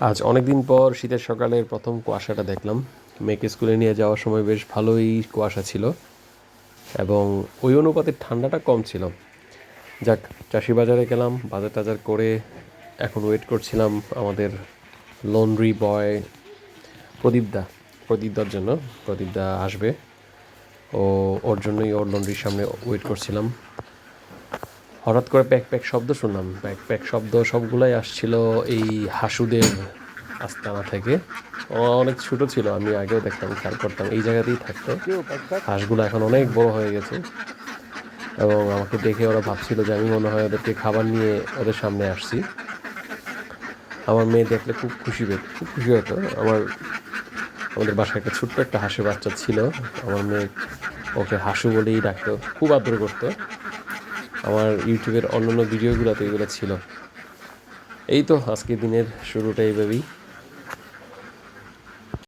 আজ অনেক দিন পর শীতের সকালের প্রথম কুয়াশাটা দেখলাম। মেয়েকে স্কুলে নিয়ে যাওয়ার সময় বেশ ভালোই কুয়াশা ছিল এবং ওই অনুপাতে ঠান্ডাটা কম ছিল। যাক চাষি বাজারে গেলাম, বাজার টাজার করে এখন ওয়েট করছিলাম আমাদের লন্ড্রি বয় প্রদীপদা, প্রদীপদার জন্য। প্রদীপদা আসবে। ও, ওর জন্যই ওর লন্ড্রির সামনে ওয়েট করছিলাম। হঠাৎ করে প্যাক প্যাক শব্দ শুনলাম। প্যাক প্যাক শব্দ সবগুলাই আসছিল এই হাসুদের আস্তানা থেকে। অনেক ছোট ছিল, আমি আগেও দেখতাম, খেয়াল করতাম, এই জায়গাতেই থাকতো। হাঁসগুলো এখন অনেক বড় হয়ে গেছে। এবং আমাকে দেখে ওরা ভাবছিল যে আমি মনে হয় ওদেরকে খাবার নিয়ে ওদের সামনে আসছি। আমার মেয়ে দেখলে খুব খুশি পেত খুব খুশি হতো। আমার আমাদের বাসায় একটা ছোট্ট একটা হাঁসের বাচ্চা ছিল। আমার মেয়ে ওকে হাসু বলেই ডাকতো, খুব আদর করতো। আমার ইউটিউবের অন্যান্য ভিডিওগুলোতে এগুলো ছিল। এই তো আজকের দিনের শুরুটা এইভাবেই